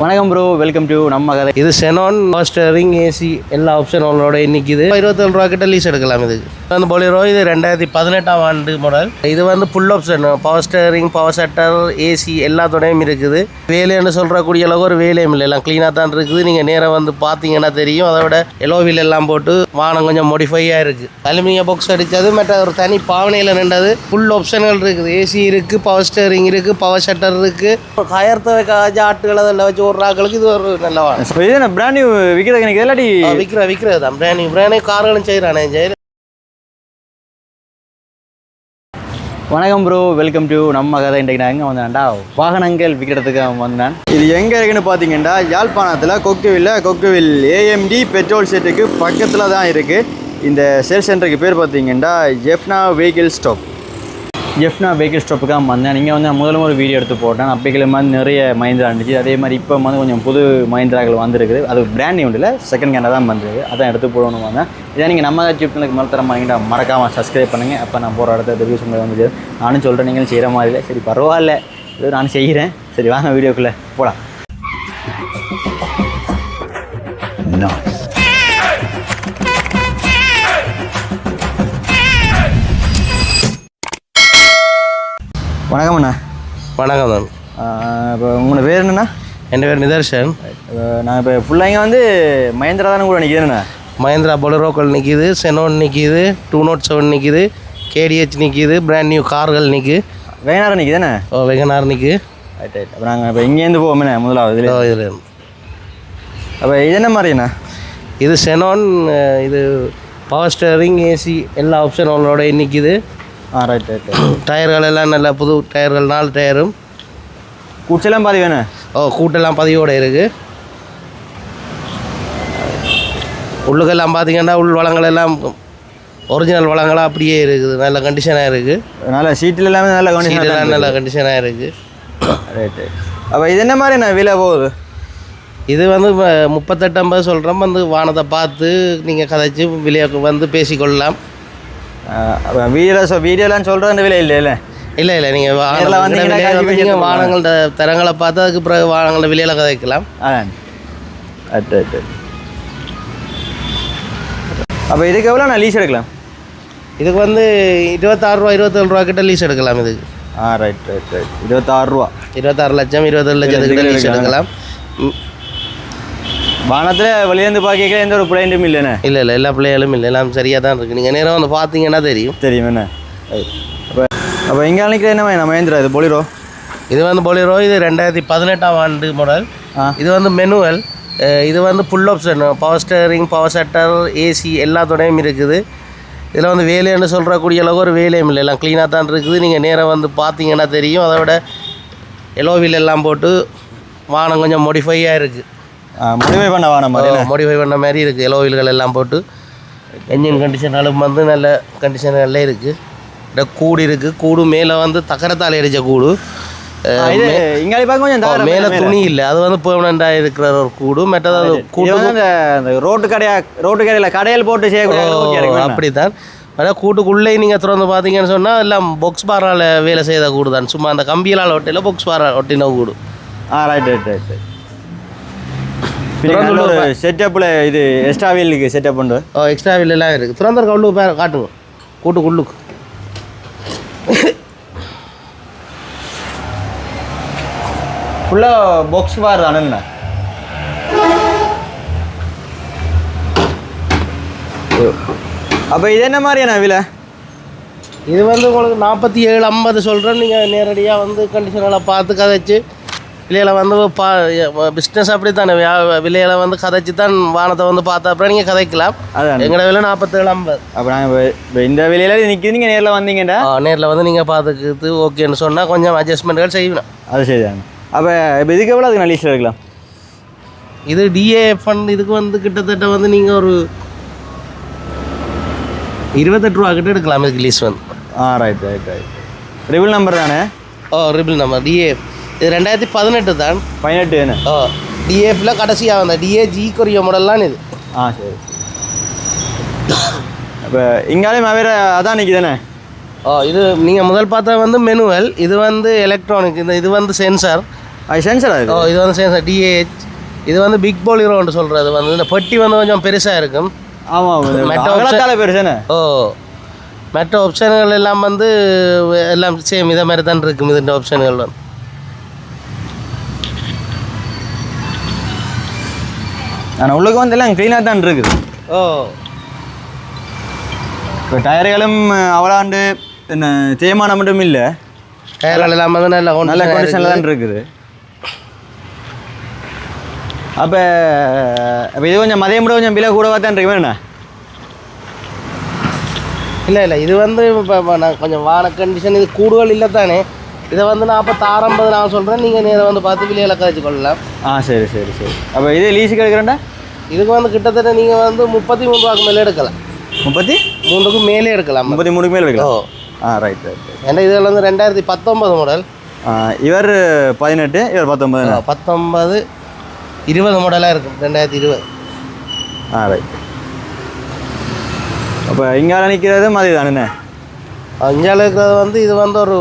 வணக்கம் bro welcome to நம்ம கதை. இது செனான் மாஸ்டரிங் ஏசி எல்லா ஆப்ஷனோட இன்னைக்கு இருபத்தேழு ரூபா கிட்ட லீஸ் எடுக்கலாம் இது. வந்து பொலிரோ இது ரெண்டாயிரத்தி பதினெட்டாம் ஆண்டு மாடல் இது வந்து full option power steering power shutter AC எல்லாத்தோடையும் இருக்குது. வேலைன்னு சொல்கிறக்கூடிய அளவுக்கு ஒரு வேலையும் இல்லை. எல்லாம் க்ளீனாக தான் இருக்குது. நீங்கள் நேராக வந்து பார்த்தீங்கன்னா தெரியும். அதை விட எலோவில் எல்லாம் போட்டு வானம் கொஞ்சம் மோடிஃபையாக இருக்குது அலுமினிய பாக்ஸ் அடித்தது மற்ற ஒரு தனி பாவனையில் நின்றது. ஃபுல் ஆப்ஷன்கள் இருக்குது. ஏசி இருக்குது பவர் ஸ்டரிங் இருக்குது பவர் ஷட்டர் இருக்குது கயர்த்த வைக்க ஆட்டுகள் அதில் வச்சு ஓடுறாக்களுக்கு இது ஒரு நல்ல இப்போ இது என்ன பிராண்ட் நியூ விற்கிறது எனக்கு இல்லாட்டி விற்கிற விற்கிறது தான் பிராணி பிராணி கார்களும் செய்கிறானே ஜெயில வணக்கம் ப்ரோ வெல்கம் டு நம்ம கதை. இன்றைக்கு நான் எங்கே வந்தேன்டா வாகனங்கள் விற்கிறதுக்கு வந்தேன். இது எங்கே இருக்குன்னு பார்த்தீங்கன்னா யாழ்ப்பாணத்தில் கொக்குவில் கொக்குவில் ஏஎம்டி பெட்ரோல் செட்டுக்கு பக்கத்தில் தான் இருக்குது இந்த சேல்ஸ் சென்டருக்கு பேர் பார்த்தீங்கன்னா Jaffna vehicle stop Jaffna vehicle ஸ்டாப்புக்கு தான் வந்தேன். நீங்கள் வந்து முதல்ல ஒரு வீடியோ எடுத்து போட்டேன். அப்பைக்கில் மாதிரி நிறைய மஹிந்திரா இருந்துச்சு. அதே மாதிரி இப்போ வந்து கொஞ்சம் புது மஹிந்திராக்கள் வந்திருக்குது. அது பிராண்ட் நியூ இல்லை செகண்ட் கேண்டாக தான் வந்திருக்கு அதான் எடுத்து போடணும் வந்தேன். இதை நீங்கள் நம்ம சேனலுக்கு மேலே தர மாட்டீங்கன்னா மறக்காமல் சப்ஸ்கிரைப் பண்ணுங்கள் அப்போ நான் போகிற இடத்த ரிவ்யூஸ் உங்களுக்கு வந்து நானும் சொல்கிறேன் நீங்களும் செய்கிற மாதிரி இல்லை. சரி பரவாயில்ல. இது நான் செய்கிறேன் சரி வாங்க வீடியோக்குள்ளே போகலாம் வணக்கம் அண்ணா. வணக்கம் தான் இப்போ உங்களோட பேர் என்னண்ணா? என் பேர் நிதர்ஷன். நான் இப்போ ஃபுல்லாக இங்கே வந்து மஹேந்திரா தானே கூட நிற்கிறேண்ணா மஹேந்திரா பொலரோக்கள் நிற்கிது செனோன் நிற்கிது டூ நாட் செவன் நிற்கிது கேடிஹெச் நிற்கிது பிராண்ட் நியூ கார்கள் நிற்கு வேணாரா நிற்கிதானே ஓ வெகனார் நிற்கு ரைட் ரைட் அப்போ நாங்கள் இப்போ இங்கேருந்து போவோமே முதலாவது இதில் இதில் அப்போ இது என்ன மாதிரிண்ணா இது செனான் இது பவர் ஸ்டேரிங் ஏசி எல்லா ஆப்ஷனோட நிற்கிது ஆ ரைட் ரைட் டயர்கள் எல்லாம் நல்ல புது டயர்கள் நாலு டயரும் குச்செல்லாம் பாதி வேணும். ஓ கூட்டெல்லாம் பதிவோடு இருக்குது உள்ளுக்கெல்லாம் பார்த்தீங்கன்னா உள் வளங்கள் எல்லாம் ஒரிஜினல் வளங்களாக அப்படியே இருக்குது. நல்ல கண்டிஷனாக இருக்குது நல்ல சீட்டில் எல்லாமே நல்ல கவனிச்சு நல்ல கண்டிஷனாக இருக்குது ரைட் ரைட் அப்போ இது என்ன மாதிரிண்ணா விலை போகுது? இது வந்து முப்பத்தெட்டு ஐம்பது சொல்கிறோம் வந்து வானத்தை பார்த்து நீங்கள் கதைச்சு விலையை வந்து பேசிக்கொள்ளலாம். வீடியோ வீடியோலாம் சொல்கிற அந்த விலை இல்லை? இல்லை இல்லை இல்லை நீங்கள் காட்சி பேசி நீங்கள். வானங்களோட தரங்களை பார்த்து அதுக்கு பிறகு வானங்களோட விலையில கதைக்கலாம். ரைட் ரைட் ரைட் அப்போ இதுக்கு எவ்வளோ நான் லீஸ் எடுக்கலாம்? இதுக்கு வந்து இருபத்தாறு ரூபா இருபத்தேழு ரூபா கிட்ட லீஸ் எடுக்கலாம் இதுக்கு. ஆ ரைட் ரைட் ரைட் இருபத்தாறு ரூபா. இருபத்தாறு லட்சம் இருபத்தேழு லட்சத்துக்கிட்ட லீஸ் எடுக்கலாம். வானத்தில் வெளியேந்து பார்க்க எந்த ஒரு பிளைண்டும் இல்லைண்ணே. இல்லை இல்லை எல்லா பிள்ளைகளும் இல்லை. எல்லாம் சரியாக தான் இருக்குது நீங்கள் நேரம் வந்து பார்த்தீங்கன்னா தெரியும். தெரியும் என்ன? அப்போ அப்போ இங்கே நினைக்கிற என்ன நம்ம மகேந்திரா இது பொலிரோ இது வந்து பொலிரோ இது ரெண்டாயிரத்தி பதினெட்டாம் ஆண்டு மாடல். இது வந்து மெனுவல் இது வந்து full option power steering power shutter AC எல்லாத்தோடையும் இருக்குது. இதில் வந்து வேலைன்னு சொல்கிறக்கூடிய அளவுக்கு ஒரு வேலையும் இல்லை. எல்லாம் க்ளீனாக தான் இருக்குது. நீங்கள் நேராக வந்து பார்த்தீங்கன்னா தெரியும். அதை விட எலோவில் எல்லாம் போட்டு வானம் கொஞ்சம் மோடிஃபையாக இருக்குது முடிவே பண்ண வானம் மாதிரி மோடிஃபை பண்ண மாதிரி இருக்குது எலோவில்கள் எல்லாம் போட்டு என்ஜின் கண்டிஷனாலும் வந்து நல்ல கண்டிஷனில் இருக்குது இந்த கூடு இருக்குது கூடு மேலே வந்து தக்கரத்தால் எரிச்ச கூடு. மேலே துணி இல்லை. அது வந்து பெர்மனண்டாக இருக்கிற ஒரு கூடு. மற்றது அந்த ரோட்டு கடையா ரோட்டு கடையில் கடையில் போட்டு செய்யக்கூடிய அளவுக்கு இருக்கு. அப்படி தான் அதான் கூட்டுக்குள்ளே நீங்கள் திறந்து பார்த்தீங்கன்னு சொன்னால் எல்லாம் பொக்ஸ் பாரால் வேலை செய்த கூடு தான் சும்மா அந்த கம்பியலால் ஒட்டியில் பொக்ஸ் பாரா ஒட்டின கூடு. ஆ ரைட் ரைட் ரைட் ரைட் ஒரு செட்டப்பில் இது எக்ஸ்ட்ரா வீலுக்கு செட்டப் உண்டு. ஓ எக்ஸ்ட்ரா எல்லாம் இருக்குது திறந்தர் கவுண்டு பேர் காட்டுங்க. கூட்டுக்குள்ளுக்கு ஃபுல்லாக பாக்ஸ் பார் தானேண்ணா அப்போ இது என்ன மாதிரியாண்ணா விலை? இது வந்து உங்களுக்கு நாற்பத்தி ஏழு ஐம்பது சொல்கிறேன் நீங்கள் நேரடியாக வந்து கண்டிஷனெல்லாம் பார்த்து கதைச்சு விலையில வந்து பா பிஸ்னஸ் அப்படி தானே விலையில வந்து கதைச்சு தான் வானத்தை வந்து பார்த்த அப்புறம் நீங்கள் கதைக்கலாம் அதான். எங்களோட விலை நாற்பத்தேழு ஐம்பது. அப்போ நாங்கள் இந்த விலையில நிற்கிது நீங்கள் நேரில் வந்தீங்கடா. நேரில் வந்து நீங்கள் பார்த்துக்கிட்டு ஓகேன்னு சொன்னால் கொஞ்சம் அட்ஜஸ்ட்மெண்ட்கள் செய்யணும். அது சரிதாங்க அப்போ இப்போ இதுக்கு எவ்வளோ அதுக்கு லீஸ்ட்டில் இருக்கலாம்? இது டிஏ ஃபண்ட் இதுக்கு வந்து கிட்டத்தட்ட வந்து நீங்கள் ஒரு இருபத்தெட்டு ரூபா கிட்ட எடுக்கலாம் இதுக்கு லீஸ் வந்து. ஆ ரைட் ரைட் ரைட் ரிபிள் நம்பர் தானே? ஓ ரிபிள் நம்ம டிஏ இது ரெண்டாயிரத்தி பதினெட்டு தான். பதினெட்டு தானே? ஓ டிஏஃபில் கடைசியாக வந்த. டிஏ ஜி கொரிய மாடல்லாம் இது. ஆ சரி அப்போ இங்காலையும் வேறு அதான் நிற்கிதானே ஓ இது நீங்கள் முதல் பார்த்தா வந்து மெனுவல் இது வந்து எலக்ட்ரானிக் இந்த இது வந்து சென்சார் அது சென்சரா ஓ இது? வந்து சேன்சர் டிஏஹெச் இது வந்து பிக் போலிரோன்னு சொல்கிறது வந்து இந்த பெட்டி வந்து கொஞ்சம் பெருசாக இருக்கும். ஆமாம் மெட்ட பெருசானே. ஓ மற்ற ஆப்ஷன்கள் எல்லாம் வந்து எல்லாம் சேம் இதை மாதிரி தான் இருக்கும் இந்த ஆப்ஷன்கள் ஆனால் உள்ளுக்கு வந்து எல்லாம் க்ளீனாக தான் இருக்குது. ஓ. இப்போ டயர்களும் அவளாண்டு என்ன தேய்மானம் மட்டும் இல்லை. டயர்கள் எல்லாம் வந்து நல்ல நல்ல கண்டிஷனில் தான் இருக்குது. இருக்குது. அப்போ அப்போ இது கொஞ்சம் மதியம் கூட கொஞ்சம் விலை கூடவா தான் இருக்கு வேணுண்ணா இல்லை இல்லை இது வந்து இப்போ நான் கொஞ்சம் வான கண்டிஷன் இது கூடுதல் இல்லை தானே. இதை வந்து நாற்பத்தாறு ஐம்பது நான் சொல்கிறேன் நீங்கள் நேரை வந்து பார்த்து விலையில கழிச்சு கொள்ளலாம். ஆ சரி சரி சரி. அப்போ இது லீஸுக்கு எடுக்கிறேன்டா? இதுக்கு வந்து கிட்டத்தட்ட நீங்கள் வந்து முப்பத்தி மூணு ரூபாய்க்கு மேலே எடுக்கலாம். முப்பத்தி? மூணுக்கு மேலே எடுக்கலாம். முப்பத்தி மூணுக்கு மேலே ஓ. எடுக்கலாம் ஆ ரைட் ரைட் ஏன்னா இதில் வந்து ரெண்டாயிரத்தி பத்தொன்பது மாடல் இவர் பதினெட்டு இவர் பத்தொன்பது பத்தொன்பது இருபது மாடலாக இருக்கும். ரெண்டாயிரத்தி இருபது. ஆ ரைட் அப்போ இங்கே நிற்கிறது மாதிரி தானே அஞ்சால் இருக்கிறது வந்து இது வந்து ஒரு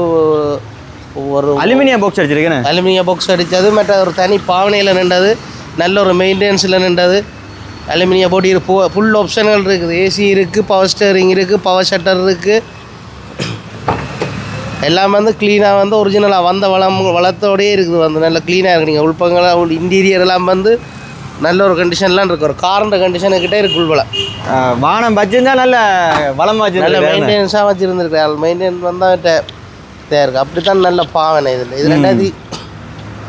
ஒரு அலுமினியம் பாக்ஸ் அடிச்சிருக்கேனே. அலுமினியம் பாக்ஸ் அடித்தது மற்ற ஒரு தனி பாவனையில் நின்றது நல்ல ஒரு மெயின்டெனன்ஸில் நின்றது. அலுமினியம் போட்டி ஃபுல் ஆப்ஷன்கள் இருக்குது. ஏசி இருக்குது பவர் ஸ்டேரிங் இருக்குது பவர் ஷட்டர் இருக்குது எல்லாம் வந்து க்ளீனாக வந்து ஒரிஜினலாக வந்த வளம் வளத்தோடயே இருக்குது வந்து. நல்ல க்ளீனாக இருக்குது நீங்கள் உள்பங்களாக உள் இன்டீரியர் எல்லாம் வந்து நல்ல ஒரு கண்டிஷன்லாம் இருக்குது ஒரு காரண்ட கண்டிஷனுக்கிட்டே இருக்கு உள்பலம் ஆ, வானம் வச்சிருந்தா நல்ல வளம் நல்ல வச்சிருந்தா மெயின்டெனன்ஸாக வச்சுருந்துருக்காரு மெயின்டெனன்ஸ் வந்தால் தேவை இருக்குது அப்படி தான் நல்ல பாவனை இதில். இது ரெண்டாயிரத்தி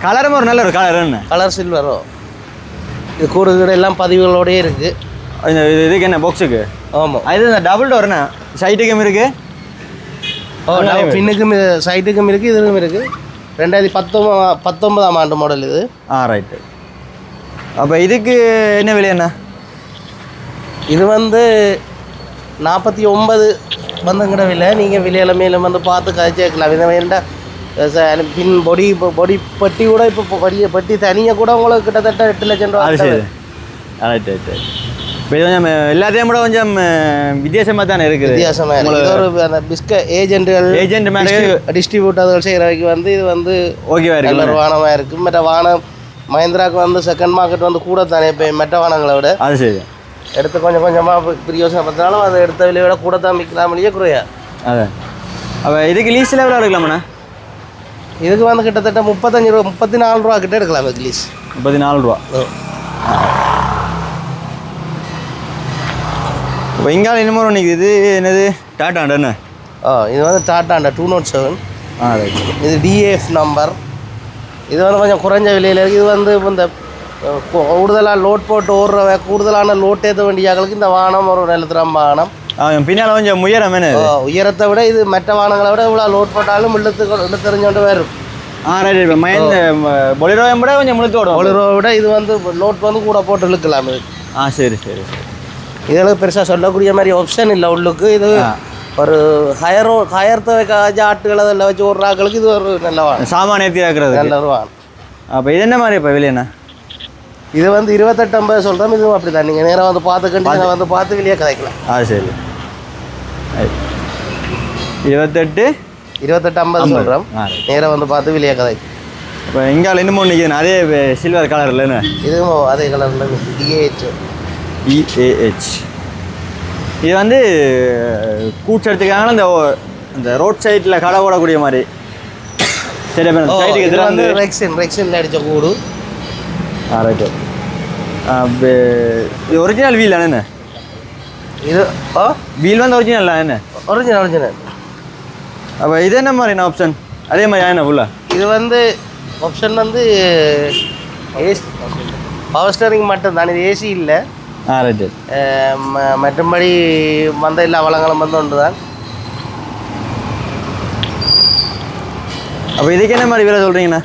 கலரும் ஒரு நல்ல ஒரு கலர் என்ன? கலர் சில்வரோ இது கூடு கீடு எல்லாம் பதிவுகளோடயே இருக்குது இந்த இது- இதுக்கு என்ன பாக்ஸுக்கு ஆமாம் இது இந்த டபுள் டோர்ண்ணே சைட்டுக்கும் இருக்கு. ஓ பின்னுக்கும் சைட்டுக்கும் இருக்குது இதுக்கும் இருக்குது ரெண்டாயிரத்தி பத்தொம்பது பத்தொன்பதாம் ஆண்டு மாடல் இது. ஆ ரைட்டு அப்போ இதுக்கு என்ன விலை என்ன? இது வந்து நாற்பத்தி ஒன்பது வந்துங்கிற விலை நீங்கள் விலையில மேலும் வந்து பார்த்து கழிச்சேக்கலாம் இதை வேண்டாம் பின் பொடி பொடி பெட்டி கூட இப்போ பெரிய பெட்டி தனியாக கூட உங்களுக்கு கிட்டத்தட்ட எட்டு லட்சம் ரூபா ரைட் ரைட் ரைட் இப்போ கொஞ்சம் எல்லாத்தையும் கூட கொஞ்சம் வித்தியாசமாக தானே இருக்குது. வித்தியாசமாக ஒரு அந்த பிஸ்க ஏஜென்ட்டுகள் ஏஜென்ட் மேலே டிஸ்ட்ரிபியூட்டர்கள் செய்கிறவைக்கு வந்து இது வந்து ஓகேவா நல்ல இருக்கு. ஒரு வாகனமாக இருக்குது மற்ற வாகனம் மஹிந்திராக்கு வந்து செகண்ட் மார்க்கெட் வந்து கூட தானே இப்போ மற்ற வாகனங்களை விட. அது சரி. எடுத்து கொஞ்சம் கொஞ்சமாக பிரியோசனப்படுத்தினாலும் அதை எடுத்த விலையை விட கூட தான் விற்கலாம் இல்லையே குறையா. அதான். அப்போ இதுக்கு லீஸில் எவ்வளோ எடுக்கலாமாண்ணா? இதுக்கு வந்து கிட்டத்தட்ட முப்பத்தஞ்சு ரூபா முப்பத்தி நாலு ரூபா கிட்ட எடுக்கலாம் இதுக்கு லீஸ் முப்பத்தி நாலு ரூபா இப்போ இங்கே இன்னமும் ஒன்று இது என்னது? டாட்டாண்டண்ணே ஆ இது வந்து டாட்டாண்ட டூ நாட் செவன் ஆ இது டிஏஎஃப் நம்பர் இது வந்து கொஞ்சம் குறைஞ்ச விலையில் இருக்குது இது வந்து இப்ப இந்த கூடுதலாக லோட் போட்டு ஓடுற கூடுதலான லோட் ஏற்ற வேண்டியாக்களுக்கு இந்த வாகனம் ஒரு நிலத்திரம் வாகனம் அவன் பின்னால் கொஞ்சம் முயரம் என்ன உயரத்தை விட இது மற்ற வாகனங்களை விட இவ்வளோ லோட் போட்டாலும் இழுத்து இழுத்தெறிஞ்சோண்டு வரும். ஆ ரைட் மயந்த பொலிரோயம் கூட கொஞ்சம் முழுத்து ஓடும் ஒரு விட இது வந்து லோட் வந்து கூட போட்டு இழுக்கலாம் இது. ஆ சரி சரி இதெல்லாம் பெருசாக சொல்லக்கூடிய மாதிரி ஆப்ஷன் இல்லை உள்ளுக்கு. இது ஒரு ஹயரோ ஹயர் துவைக்காஜ ஆட்டுகளை அதில் வச்சு ஒரு ஆக்களுக்கு இது ஒரு நல்ல வாகனம் சாமான் ஏற்றி ஆக்குறது நல்ல வாகனம் அப்போ இது என்ன மாதிரி இப்போ விலையண்ணா இது வந்து இருபத்தெட்டு ஐம்பது சொல்கிறோம் இதுவும் அப்படி தான் நீங்கள் நேராக வந்து பார்த்து கண்டிஷனை வந்து பார்த்து வெளியே கதைக்கலாம் ஆ சரி. இருபத்தெட்டு? இருபத்தெட்டு ஐம்பது சொல்கிறோம் நேராக வந்து பார்த்து வெளியே கதை இப்போ இங்கால இன்னும் ஒன்று நிற்கிது அதே சில்வர் கலரில் என்ன? இதுவும் அதே கலரில் டிஏஹெச் இஏஹெச் இது வந்து எடுத்துக்காங்க இந்த இந்த ரோட் சைடில் கடை போடக்கூடிய மாதிரி. சரி வந்து ரெக்ஸின் ரெக்ஸின் அடித்த கூடு. ஆ ரைட்டு இது ஒரிஜினல் வீல் என்ன இது ஓ வீல் வந்து ஒரிஜினல் என்ன ஒரிஜினல் ஒரிஜினல் அப்போ இது என்ன மாதிரி என்ன ஆப்ஷன் அதே மாதிரி என்ன ஃபுல்லா இது வந்து ஆப்ஷன் வந்து ஏசி பவர் ஸ்டேரிங் மட்டும் தான் இது ஏசி இல்லை ஆ ரைட்டு மற்றபடி வந்த எல்லா வளங்களும் வந்து ஒன்று தான் அப்போ இதுக்கு என்ன மாதிரி விலை சொல்கிறீங்கண்ணா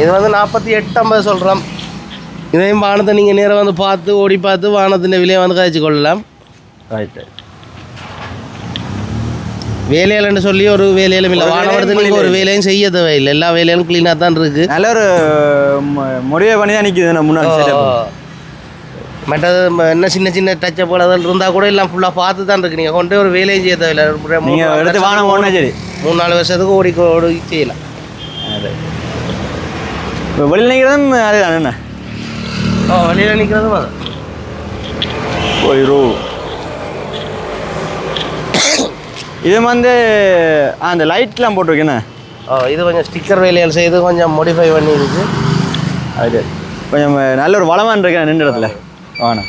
இது வந்து நாற்பத்தி எட்டு ஐம்பது சொல்கிறோம் இதையும் வானத்தை நீங்கள் நேராக வந்து பார்த்து ஓடி பார்த்து வானத்தின் விலையை வந்து கழிச்சு கொள்ளலாம். ரைட் ரைட் வேலையிலன்னு சொல்லி ஒரு வேலையிலும் இல்லை. வானம் எடுத்து நீங்கள் ஒரு வேலையும் செய்ய தேவையில்லை. எல்லா வேலையிலும் க்ளீனாக தான் இருக்குது நல்ல ஒரு மு- முடிவே பண்ணி தான் நிற்கிது நான் முன்னாடி. மற்றது என்ன சின்ன சின்ன டச்சப் போல அதில் இருந்தால் கூட எல்லாம் ஃபுல்லாக பார்த்து தான் இருக்கு. நீங்கள் கொண்டு ஒரு வேலையும் செய்ய தேவையில்லை. எடுத்து வருஷத்துக்கு போனால் சரி. மூணு நாலு வருஷத்துக்கு ஓடி ஓடி செய்யலாம். இப்போ வெளியில் நிற்கிறதும் அதே தானே என்ன? ஓ வழியில் நிற்கிறதும் அது. இது வந்து அந்த லைட்லாம் போட்டிருக்கேண்ணே ஓ இது கொஞ்சம் ஸ்டிக்கர் வேலைகள் செய்து கொஞ்சம் modify பண்ணி இருக்கு. அது. கொஞ்சம் நல்ல ஒரு வளமான இருக்கேன் நின்ற இடத்துல. வாங்க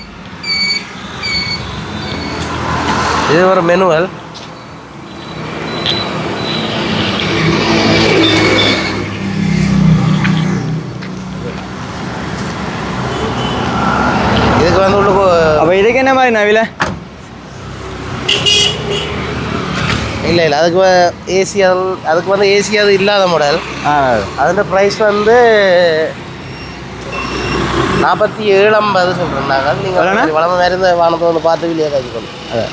இது ஒரு மெனுவல் வந்து உள்ளுக்கு அப்போ இதுக்கு என்ன மாதிரி நவில இல்லை இல்லை அதுக்கு ஏசி அது அதுக்கு வந்து ஏசி அது இல்லாத மாடல் அதோட ப்ரைஸ் வந்து நாற்பத்தி ஏழு ஐம்பது சொல்கிறேன் நாங்கள்? நீங்கள் வளம வேறு இந்த வானத்தை வந்து பார்த்து வெளியே காய்ச்சிக்கணும் அதான்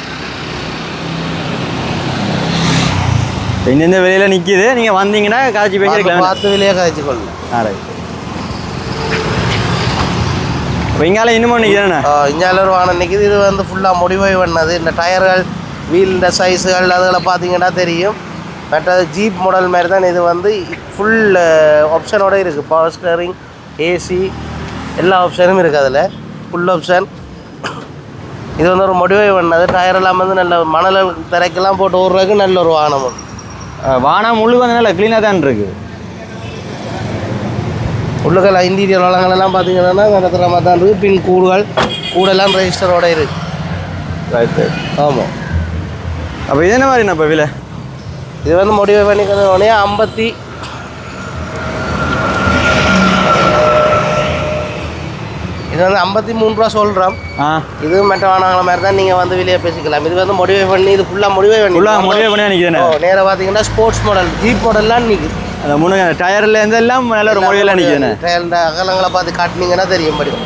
இப்போ இந்த இந்த வெளியில் நிற்கிது நீங்கள் வந்தீங்கன்னா காய்ச்சி பேசிருக்கலாம் பார்த்து வெளியே காய்ச்சிக்கொள்ளணும் ஆ ரைட் இப்போ இங்கால இன்னமும் நிற்கிறேண்ணே ஒரு வானம் நிற்கிது இது வந்து ஃபுல்லாக முடிவை பண்ணது இந்த டயர்கள் வீல் இந்த சைஸுகள் அதுகளை பார்த்தீங்கன்னா தெரியும். மற்றது ஜீப் மாடல் மாதிரி தான் இது வந்து. ஃபுல் ஆப்ஷனோட இருக்குது பவர் ஸ்டேரிங் ஏசி எல்லா ஆப்ஷனும் இருக்குது அதில். ஃபுல் ஆப்ஷன் இது வந்து ஒரு முடிவை பண்ணது டயர் எல்லாம் வந்து நல்ல மணல் திரைக்கெல்லாம் போட்டு ஓடுறதுக்கு நல்ல ஒரு வாகனம். வானம் முழு வந்து நல்லா க்ளீனாக தான் இருக்குது உள்ளுக்கெல்லாம் இன்டீரியர் வளங்களெல்லாம் பார்த்தீங்கன்னா நடத்துகிற தான் இருக்குது பின் கூடுகள் கூடெல்லாம் ரெஜிஸ்டரோட இருக்குது ரைட்டு ஆமாம் அப்போ இது என்ன மாதிரிண்ணா இப்போ விலை? இது வந்து முடிவு பண்ணிக்கிறதோடனே ஐம்பத்தி இது வந்து ஐம்பத்தி மூணு ரூபா சொல்கிறோம் இது மற்ற வாகனங்கள மாதிரி தான் நீங்கள் வந்து வெளியே பேசிக்கலாம். இது வந்து முடிவு பண்ணி இது ஃபுல்லாக முடிவே பண்ணி ஃபுல்லாக முடிவு பண்ணி நிற்கிறேண்ணே ஓ நேராக பார்த்தீங்கன்னா ஸ்போர்ட்ஸ் மாடல் ஜீப் மாடல்லாம் நிற்குது அந்த முன்னு டயர்ல இருந்து எல்லாம் நல்ல ஒரு முடிவில் நிற்கிறேண்ணே இந்த அகலங்களை பார்த்து காட்டினீங்கன்னா தெரியும் படியும்.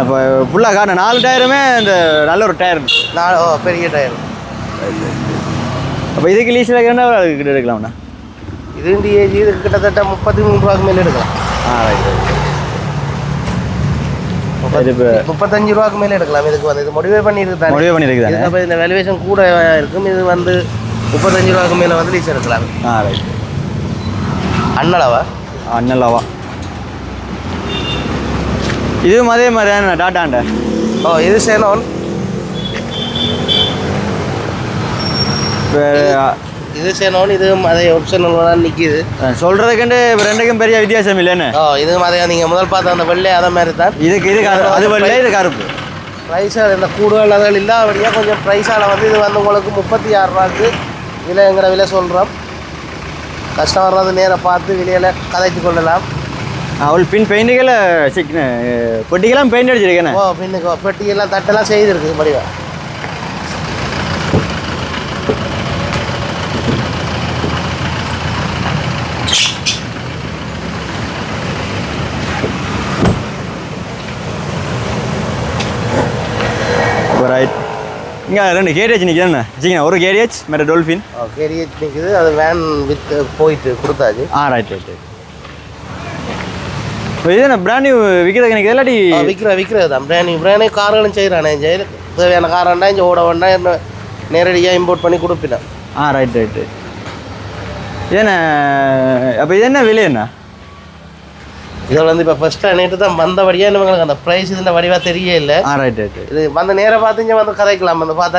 அப்போ ஃபுல்லாக காரணம் நாலு டயருமே இந்த நல்ல ஒரு டயர் நான் ஓ பெரிய டயர் அப்போ இதுக்கு லீஸில் இருக்கிறதா கிட்ட எடுக்கலாம்ண்ணா? இது டிஏஜி இது கிட்டத்தட்ட முப்பத்தி மூணு ரூபாய்க்கு மேலே எடுக்கலாம். ஆ ரைட் முப்பத்தஞ்சு ரூபாய்க்கு மேலே எடுக்கலாம். இதுக்கு வந்து இது முடிவே பண்ணியிருக்கு முடிவு பண்ணியிருக்குதானே இதுக்கப்புறம் இந்த வேல்யூவேஷன் கூட இருக்கும். இது வந்து முப்பத்தஞ்சு ரூபாய்க்கு மேலே வந்து லீஸ் எடுக்கலாம். ஆ ரைட் அண்ணளவா அண்ணலாவா? இதுவும் அதே மாதிரி தானே டாட்டாண்ட ஓ இது சேனோன் இது சேனோன் இது அதே ஆப்ஷனல் தான் நிற்கிது சொல்கிறதுக்குண்டு ரெண்டுக்கும் பெரிய வித்தியாசம் இல்லைன்னு. ஓ இது அதே நீங்கள் முதல் பார்த்த அந்த வெள்ளை அதை மாதிரி தான் இதுக்கு இது அது வெள்ளை இது கருப்பு. ப்ரைஸாக இந்த கூடுதல் அதில் இல்லாதபடியாக கொஞ்சம் ப்ரைஸால் வந்து இது வந்து உங்களுக்கு முப்பத்தி ஆறு ரூபாய்க்கு விலை எங்கிற விலை சொல்கிறோம் கஸ்டமர் வந்து நேராக பார்த்து விலையில் கதைச்சு கொள்ளலாம். அவள் பின் பெயிண்டுகளை பொட்டிக்கெல்லாம் பெயிண்ட் அடிச்சிருக்கேண்ணே ஓ பின்னுக்கு பெட்டியெல்லாம் தட்டெல்லாம் செய்திருக்கு படிவா ரைட் இங்கே ரெண்டு கேடிஹெச் நிற்கிறேண்ணே வச்சுக்கண்ணே ஒரு கேடிஹெச் மேட்ட டோல்ஃபின் கேரியேஜ் நிற்குது அது வேன் வித் போயிட்டு கொடுத்தாச்சு. ஆ ரைட் ரைட் ரைட் இது என்ன பிராண்ட் நியூ விற்கிறதுக்கு எனக்கு இல்லாட்டி விற்கிற விற்கிறது தான். பிராணி பிராணி கார்களும் செய்கிறானே ஜெயில் தேவையான காரண்டா இங்கே ஓட வேண்டாம். என்ன நேரடியாக இம்போர்ட் பண்ணி கொடுப்பினேன். ஆ ரைட் ரைட்டு இது என்ன அப்போ இது என்ன விலை என்ன? இதில் வந்து இப்போ ஃபஸ்ட்டு நேற்று தான் வந்தபடியாக நம்மளுக்கு அந்த ப்ரைஸ் இதில் வடிவாக தெரிய இல்லை. ஆ ரைட் ரைட் இது வந்து நேராக பார்த்து இங்கே வந்து கதைக்கலாம். வந்து பார்த்தா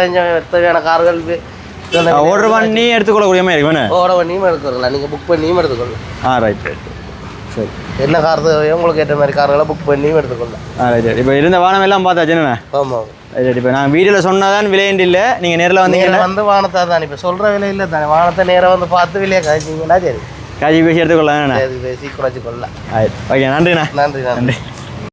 தேவையான கார்கள் ஆர்டர் பண்ணி எடுத்துக்கொள்ளக்கூடிய மாதிரி இருக்கு ஓட பண்ணியும் எடுத்துக்கலாம் நீங்கள் புக் பண்ணியும் எடுத்துக்கொள்ளலாம். ஆ ரைட் ரைட் சரி. என்ன கார் உங்களுக்கு ஏற்ற மாதிரி கார்களை புக் பண்ணியும் எடுத்துக்கொள்ளலாம். ஆ ரைட் ரைட் இப்போ இருந்த வானம் எல்லாம் பார்த்தாச்சு என்ன? ஆமாம் ரைட் இப்போ நான் வீடியோவில் சொன்னாதான் விலையண்டு இல்லை. நீங்கள் நேரில் வந்தீங்கன்னா வந்து வானத்தை தான். இப்போ சொல்கிற விலை இல்லை தானே வானத்தை நேராக வந்து பார்த்து விலையை கழிச்சிங்கன்னா சரி. காஜி பேசி எடுத்துக்கொள்ளலாம் பேசி குறைச்சி கொள்ளலாம் ஓகே நன்றிண்ணா. நன்றி நன்றி நன்றி.